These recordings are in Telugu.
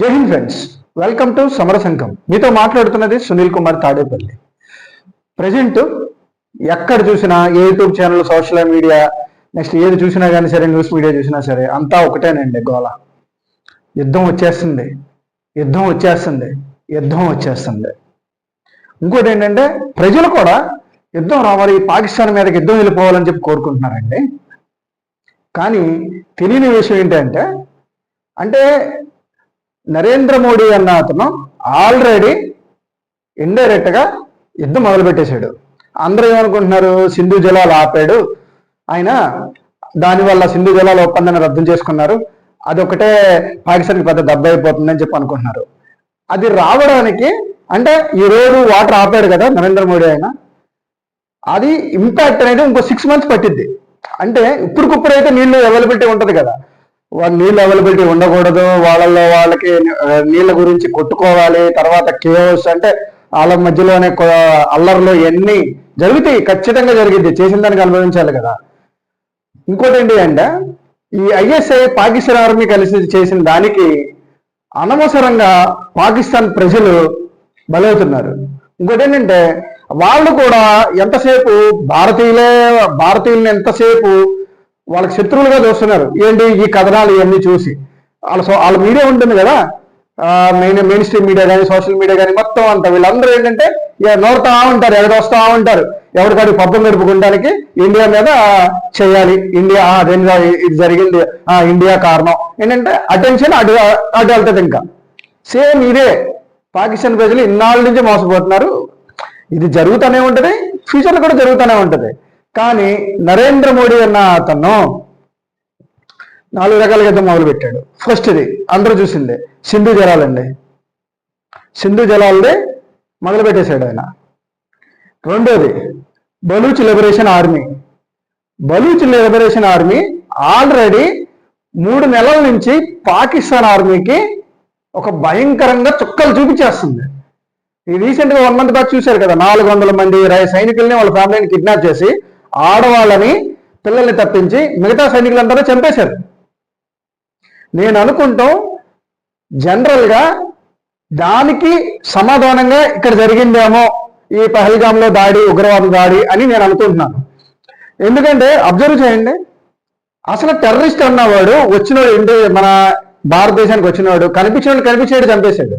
జై హింద్ ఫ్రెండ్స్ వెల్కమ్ టు సమర సంఘం మీతో మాట్లాడుతున్నది సునీల్ కుమార్ తాడేపల్లి. ప్రజెంట్ ఎక్కడ చూసినా ఏ YouTube channel social media next ఏది చూసినా కానీ సరే న్యూస్ మీడియా చూసినా సరే అంతా ఒకటేనండి గోల. యుద్ధం వచ్చేస్తుంది. యుద్ధం వచ్చేస్తుంది. యుద్ధం వచ్చేస్తుంది. ఇంకోటి ఏంటంటే ప్రజలు కూడా యుద్ధం రావాలి పాకిస్తాన్ మీదకి యుద్ధం వెళ్ళిపోవాలని చెప్పి కోరుకుంటున్నారండి. కానీ తెలియని విషయం ఏంటంటే అంటే నరేంద్ర మోడీ అన్న అతను ఆల్రెడీ ఇండైరెక్ట్గా యుద్ధం మొదలుపెట్టేశాడు. అందరూ ఏమనుకుంటున్నారు? సింధు జలాలు ఆపాడు. ఆయన దానివల్ల సింధు జలాల ఒప్పందాన్ని రద్దు చేసుకున్నారు. అదొకటే పాకిస్తాన్కి పెద్ద దెబ్బ అయిపోతుందని చెప్పి అనుకుంటున్నారు. అది రావడానికి అంటే ఈరోజు రోజు వాటర్ ఆపాడు కదా నరేంద్ర మోడీ ఆయన. అది ఇంపాక్ట్ అనేది ఇంకో సిక్స్ మంత్స్ పట్టిద్ది. అంటే ఇప్పటికిప్పుడు అయితే నీళ్ళు అవైలబిలిటీ ఉంటుంది కదా. వాళ్ళు నీళ్ళు అవైలబిలిటీ ఉండకూడదు వాళ్ళల్లో వాళ్ళకి నీళ్ళ గురించి కొట్టుకోవాలి తర్వాత కేఓస్ అంటే వాళ్ళ మధ్యలోనే అల్లర్లు ఎన్ని జరుగుతాయి ఖచ్చితంగా జరిగింది చేసిన దానికి అనుభవించాలి కదా. ఇంకోటి ఏంటి అంటే ఈ ఐఎస్ఐ పాకిస్తాన్ ఆర్మీ కలిసి చేసిన దానికి అనవసరంగా పాకిస్తాన్ ప్రజలు బలవుతున్నారు. ఇంకోటి ఏంటంటే వాళ్ళు కూడా ఎంతసేపు భారతీయులే భారతీయులను ఎంతసేపు వాళ్ళకి శత్రువులుగా చూస్తున్నారు. ఏంటి? ఈ కథనాలు ఇవన్నీ చూసి. వాళ్ళ సో వాళ్ళ మీడియా ఉంటుంది కదా? మెయిన్ మెయిన్ స్ట్రీమ్ మీడియా కానీ సోషల్ మీడియా కానీ మొత్తం అంత వీళ్ళందరూ ఏంటంటే ఇక నోరుతా ఉంటారు ఎగదొస్తా ఉంటారు. ఎవరికాడి పబ్బం గడుపుకోవడానికి ఇండియా మీద చేయాలి. ఇండియా అదేంటి ఇది జరిగింది. ఆ ఇండియా కారణం. ఏంటంటే అటెన్షన్ అటు అటు వెళ్తుంది ఇంకా. సేమ్ ఇదే. పాకిస్తాన్ ప్రజలు ఇన్నాళ్ళ నుంచి మోసపోతున్నారు. ఇది జరుగుతూనే ఉంటది. ఫ్యూచర్లో కూడా జరుగుతూనే ఉంటది. కానీ నరేంద్ర మోడీ అన్న అతను నాలుగు రకాల యుద్ధం మొదలు పెట్టాడు ఫస్ట్ ఇది అందరూ చూసిందే సింధు జలాలండి సింధు జలాలదే మొదలు పెట్టేశాడు ఆయన. రెండోది Baloch Liberation Army Baloch Liberation Army already మూడు నెలల నుంచి పాకిస్తాన్ ఆర్మీకి ఒక భయంకరంగా చుక్కలు చూపించేస్తుంది. ఈ రీసెంట్గా వన్ మంత్ బ్యాక్ చూశారు కదా నాలుగు వందల మంది రై- సైనికుల్ని వాళ్ళ ఫ్యామిలీని కిడ్నాప్ చేసి ఆడవాళ్ళని పిల్లల్ని తప్పించి మిగతా సైనికులందరూ చంపేశారు. నేను అనుకుంటాం జనరల్గా దానికి సమాధానంగా ఇక్కడ జరిగిందేమో ఈ పహల్గామ్లో దాడి ఉగ్రవాద దాడి అని నేను అనుకుంటున్నాను. ఎందుకంటే అబ్జర్వ్ చేయండి అసలు టెర్రరిస్ట్ అన్నవాడు వచ్చినవాడు ఏంటి మన భారతదేశానికి వచ్చినవాడు కనిపించినవాడు కనిపించేడు చంపేశాడు.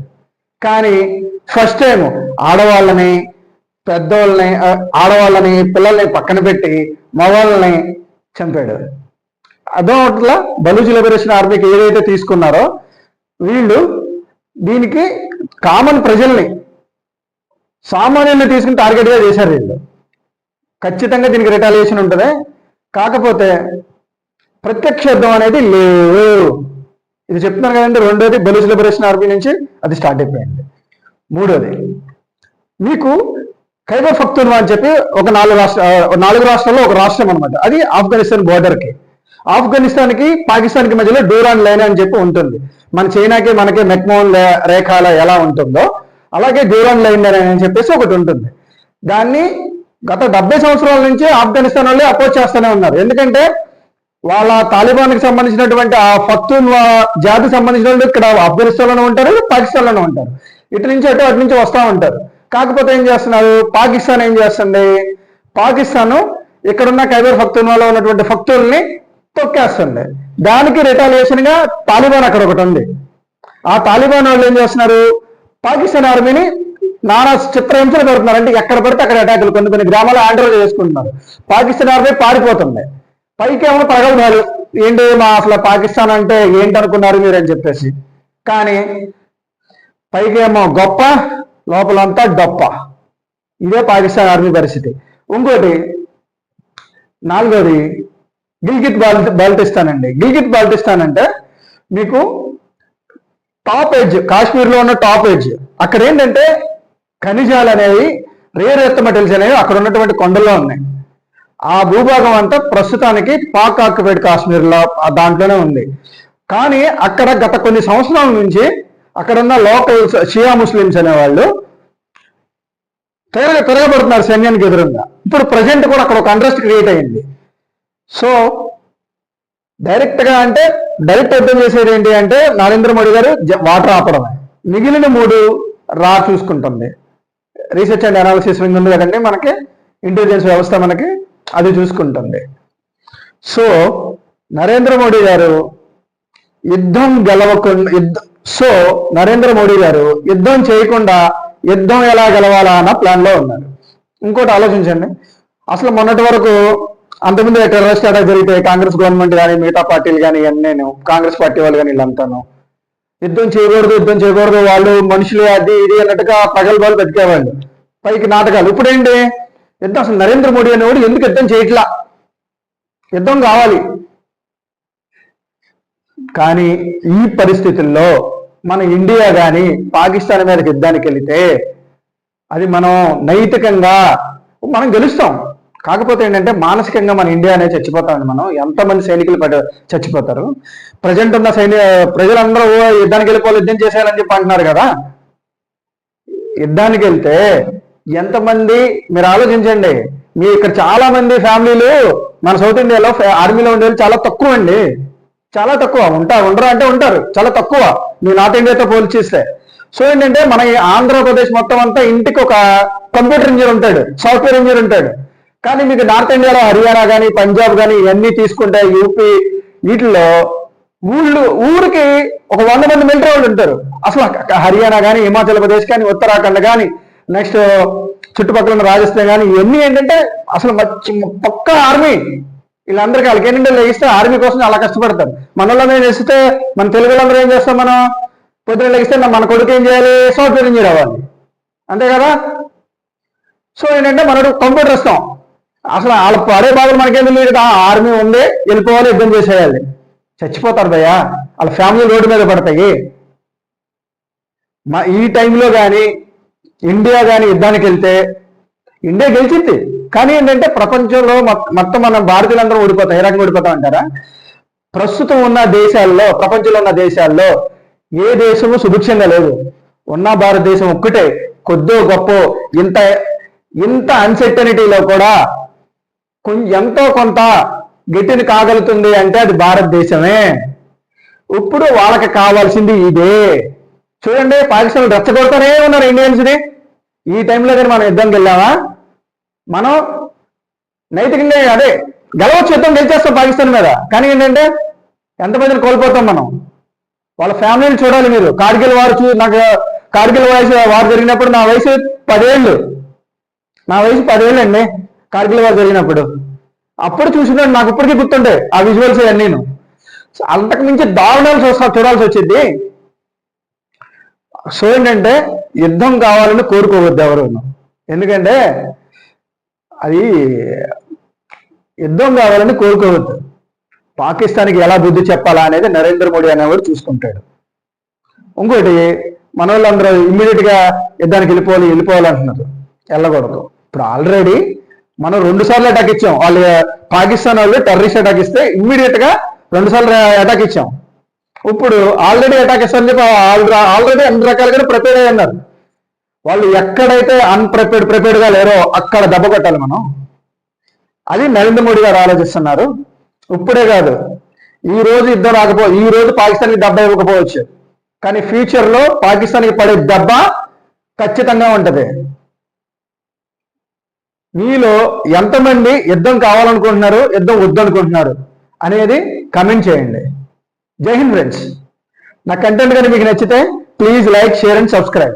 కానీ ఫస్ట్ టైం ఆడవాళ్ళని పెద్దవాళ్ళని ఆడవాళ్ళని పిల్లల్ని పక్కన పెట్టి మగవాళ్ళని చంపాడు. అదొకట్లా బలూచి లిబరేషన్ ఆర్మీకి ఏదైతే తీసుకున్నారో వీళ్ళు దీనికి కామన్ ప్రజల్ని సామాన్యుల్ని తీసుకుని టార్గెట్గా చేశారు వీళ్ళు. ఖచ్చితంగా దీనికి రిటాలియేషన్ ఉంటుంది. కాకపోతే ప్రత్యక్ష యుద్ధం అనేది లేవు ఇది చెప్తున్నాను కదండి రెండోది బలూచ్ లిబరేషన్ ఆర్మీ నుంచి అది స్టార్ట్ అయిపోయింది. మూడోది మీకు ఖైబర్ పఖ్తూన్వా అని చెప్పి ఒక నాలుగు రాష్ట్ర నాలుగు రాష్ట్రాల్లో ఒక రాష్ట్రం అనమాట అది ఆఫ్ఘనిస్తాన్ బోర్డర్కి కి. ఆఫ్ఘనిస్తాన్కి పాకిస్తాన్కి మధ్యలో డూరాన్ లైన్ అని చెప్పి ఉంటుంది. మన చైనాకి మనకి మెక్మోన్ రేఖాల ఎలా ఉంటుందో అలాగే డూరాన్ లైన్ అని చెప్పేసి ఒకటి ఉంటుంది. దాన్ని గత డెబ్బై సంవత్సరాల నుంచి ఆఫ్ఘనిస్తాన్ వాళ్ళే అపోజ్ చేస్తూనే ఉన్నారు. ఎందుకంటే వాళ్ళ తాలిబాన్కి సంబంధించినటువంటి ఆ ఫక్తూన్ జాతికి సంబంధించిన వాళ్ళు ఇక్కడ ఆఫ్ఘనిస్తాన్లోనే ఉంటారు పాకిస్తాన్లోనే ఉంటారు. ఇటు నుంచి అటు అటు నుంచి వస్తూ ఉంటారు. కాకపోతే ఏం చేస్తున్నారు? పాకిస్తాన్ ఏం చేస్తుంది? పాకిస్తాన్ ఇక్కడున్న ఖైబర్ ఫక్తూన్వాలో ఉన్నటువంటి ఫక్తుల్ని తొక్కేస్తుంది. దానికి రిటాలియేషన్గా తాలిబాన్ అక్కడ ఒకటి ఉంది. ఆ తాలిబాన్ వాళ్ళు ఏం చేస్తున్నారు? పాకిస్తాన్ ఆర్మీని నానా చిత్రహింసలు పెడుతున్నారు. అంటే ఎక్కడ పడితే అక్కడ అటాకులు కొన్ని కొన్ని గ్రామాలు ఆండ్రోలు చేసుకుంటున్నారు. పాకిస్తాన్ ఆర్మీ పారిపోతుంది. పైకేమో ప్రగల్భాలు ఏంటి మా అసలు పాకిస్తాన్ అంటే ఏంటనుకున్నారు మీరు అని చెప్పేసి. కానీ పైకేమో గొప్ప లోపలంతా డొప్ప. ఇదే పాకిస్తాన్ ఆర్మీ పరిస్థితి. ఇంకోటి నాలుగోది గిల్గిట్ బాల్ బాల్టిస్తాన్ అండి గిల్గిట్ బాల్టిస్తాన్ అంటే మీకు టాప్ ఎడ్జ్ కాశ్మీర్లో ఉన్న టాప్ ఎడ్జ్. అక్కడ ఏంటంటే ఖనిజాలు అనేవి రేర్ ఎర్త్ మెటల్స్ అనేవి అక్కడ ఉన్నటువంటి కొండల్లో ఉన్నాయి. ఆ భూభాగం అంతా ప్రస్తుతానికి పాక్ ఆక్యుపైడ్ కాశ్మీర్లో దాంట్లోనే ఉంది. కానీ అక్కడ గత కొన్ని సంవత్సరాల నుంచి అక్కడున్న లోకల్ షియా ముస్లిమ్స్ అనేవాళ్ళు తిరగ తిరగబడుతున్నారు సైన్యానికి ఎదురుగా. ఇప్పుడు ప్రజెంట్ కూడా అక్కడ ఒక అంట్రెస్ట్ క్రియేట్ అయింది. సో డైరెక్ట్గా అంటే డైరెక్ట్ యుద్ధం చేసేది ఏంటి అంటే నరేంద్ర మోడీ గారు వాటర్ ఆపడమే మిగిలిన మూడు రా చూసుకుంటుంది. రీసెర్చ్ అండ్ అనాలిసిస్ వింగ్ ఉంది కదండి మనకి. ఇంటెలిజెన్స్ వ్యవస్థ మనకి అది చూసుకుంటుంది. సో నరేంద్ర మోడీ గారు యుద్ధం గెలవకుండా యుద్ధ సో నరేంద్ర మోడీ గారు యుద్ధం చేయకుండా యుద్ధం ఎలా గెలవాలా అన్న ప్లాన్లో ఉన్నారు. ఇంకోటి ఆలోచించండి. అసలు మొన్నటి వరకు అంతకుముందు టెర్రరిస్ట్ అటాక్ జరిగితే కాంగ్రెస్ గవర్నమెంట్ కానీ మిగతా పార్టీలు కానీ నేను కాంగ్రెస్ పార్టీ వాళ్ళు కానీ వీళ్ళంతాను. యుద్ధం చేయకూడదు యుద్ధం చేయకూడదు వాళ్ళు మనుషులు అది ఇది అన్నట్టుగా పగలబాలు బతికేవాళ్ళు. పైకి నాటకాలు. ఇప్పుడేంటి? యుద్ధం అసలు నరేంద్ర మోడీ అనేవాడు ఎందుకు యుద్ధం చేయట్లా? యుద్ధం కావాలి. కానీ ఈ పరిస్థితుల్లో మన ఇండియా కానీ పాకిస్తాన్ మీద యుద్ధానికి వెళితే అది మనం నైతికంగా మనం గెలుస్తాం. కాకపోతే ఏంటంటే మానసికంగా మన ఇండియా అనేది చచ్చిపోతామండి మనం. ఎంతమంది సైనికులు పడ చచ్చిపోతారు? ప్రజెంట్ ఉన్న సైనిక ప్రజలందరూ "ఓ, యుద్ధానికి వెళ్ళిపోవాలి యుద్ధం చేసేయాలని చెప్పి అంటున్నారు కదా? యుద్ధానికి వెళ్తే ఎంతమంది మీరు ఆలోచించండి. మీ ఇక్కడ చాలా మంది ఫ్యామిలీలు మన సౌత్ ఇండియాలో ఆర్మీలో ఉండే వాళ్ళు చాలా తక్కువ అండి చాలా తక్కువ. ఉంటారు ఉండరు అంటే ఉంటారు. చాలా తక్కువ. మీ నార్త్ ఇండియాతో పోల్చిస్తే సో ఏంటంటే మన ఆంధ్రప్రదేశ్ మొత్తం అంతా ఇంటికి ఒక కంప్యూటర్ ఇంజనీర్ ఉంటాడు. సాఫ్ట్వేర్ ఇంజనీర్ ఉంటాడు. కానీ మీకు నార్త్ ఇండియాలో హర్యానా కానీ పంజాబ్ కానీ ఇవన్నీ తీసుకుంటే యూపీ వీటిలో ఊళ్ళు ఊరికి ఒక వంద మంది మిలిటరీ వాళ్ళు ఉంటారు. అసలు హర్యానా కానీ హిమాచల్ ప్రదేశ్ కానీ ఉత్తరాఖండ్ కానీ నెక్స్ట్ చుట్టుపక్కల ఉన్న రాజస్థాన్ కానీ ఇవన్నీ ఏంటంటే అసలు పక్క ఆర్మీ. వీళ్ళందరికీ వాళ్ళకి ఏంటంటే లెగిస్తే ఆర్మీ కోసం అలా కష్టపడతారు. మన వాళ్ళందరూ చేస్తే మన తెలుగు వాళ్ళందరూ ఏం చేస్తాం మనం? పొద్దున లెగిస్తే మన కొడుకు ఏం చేయాలి? సాఫ్ట్వేర్ ఇంజనీర్ అవ్వాలి. అంతే కదా? సో ఏంటంటే మనడు కంప్యూటర్ ఇస్తాం. అసలు వాళ్ళ పడే బాధలు మనకేం తెలియదు ఆర్మీ ఉంది వెళ్ళిపోవాలి యుద్ధం చేసేయాలి. చచ్చిపోతారు భయ్యా. వాళ్ళ ఫ్యామిలీ రోడ్డు మీద పడతాయి. మా ఈ టైంలో కానీ ఇండియా కానీ యుద్ధానికి వెళ్తే ఇండియా గెలిచింది. కానీ ఏంటంటే ప్రపంచంలో మొత్తం మన భారతీయులందరూ ఓడిపోతాం ఏ రకంగా ఓడిపోతాం అంటారా? ప్రస్తుతం ఉన్న దేశాల్లో ప్రపంచంలో ఉన్న దేశాల్లో ఏ దేశము సుభిక్షంగా లేదు. ఉన్న భారతదేశం ఒక్కటే. కొద్దో గొప్ప ఇంత ఇంత అన్సర్టనిటీలో కూడా ఎంతో కొంత గట్టిని కాగలుగుతుంది అంటే అది భారతదేశమే. ఇప్పుడు వాళ్ళకి కావాల్సింది ఇదే. చూడండి పాకిస్తాన్ రెచ్చగొడుతూనే ఉన్నారు ఇండియన్స్ని ఈ టైంలో కానీ మనం యుద్ధంకి వెళ్ళామా? మనం నైతికంగా అదే గెలవచ్చు యుద్ధం గెలిచేస్తాం పాకిస్తాన్ మీద. కానీ ఏంటంటే ఎంతమందిని కోల్పోతాం మనం? వాళ్ళ ఫ్యామిలీని చూడాలి మీరు. కార్గిల్ వారు చూ నాకు కార్గిల్ వయసు వారు జరిగినప్పుడు నా వయసు పదేళ్ళు. నా వయసు పదేళ్ళు అండి కార్గిల్ వారు జరిగినప్పుడు. అప్పుడు చూసినాడు నాకు ఇప్పటికీ గుర్తుండే ఆ విజువల్స్ అన్నీ అంతకు మించి దారుణాలు చూస్తా చూడాల్సి వచ్చింది. సో ఏంటంటే యుద్ధం కావాలని కోరుకోవద్దు ఎవరు. ఎందుకంటే అది యుద్ధం కావాలని కోరుకోవద్దు. పాకిస్తాన్కి ఎలా బుద్ధి చెప్పాలా అనేది నరేంద్ర మోడీ అనేవాడు చూసుకుంటాడు. ఇంకోటి మన వాళ్ళందరూ ఇమ్మీడియట్గా యుద్ధానికి వెళ్ళిపోవాలి వెళ్ళిపోవాలి అంటున్నారు వెళ్ళకూడదు. ఇప్పుడు ఆల్రెడీ మనం రెండు సార్లు అటాక్ ఇచ్చాం. వాళ్ళు పాకిస్తాన్ వాళ్ళు టెర్రరిస్ట్ అటాక్ ఇస్తే ఇమ్మీడియట్గా రెండు సార్లు అటాక్ ఇచ్చాం. ఇప్పుడు ఆల్రెడీ అటాక్ ఇస్తారని చెప్పి ఆల్రెడీ అన్ని రకాలుగా ప్రిపేర్ అయ్యన్నారు వాళ్ళు ఎక్కడైతే అన్ప్రిపేర్డ్ ప్రిపేర్డ్గా లేరో అక్కడ దెబ్బ కొట్టాలి మనం. అది నరేంద్ర మోడీ గారు ఆలోచిస్తున్నారు. ఇప్పుడే కాదు. ఈ రోజు యుద్ధం రాకపో ఈ రోజు పాకిస్తాన్కి దెబ్బ ఇవ్వకపోవచ్చు. కానీ ఫ్యూచర్లో పాకిస్తాన్కి పడే దెబ్బ ఖచ్చితంగా ఉంటుంది. మీలో ఎంతమంది యుద్ధం కావాలనుకుంటున్నారు యుద్ధం వద్దనుకుంటున్నారు అనేది కమెంట్ చేయండి. జై హింద్ ఫ్రెండ్స్ నా కంటెంట్ కానీ మీకు నచ్చితే please like share and subscribe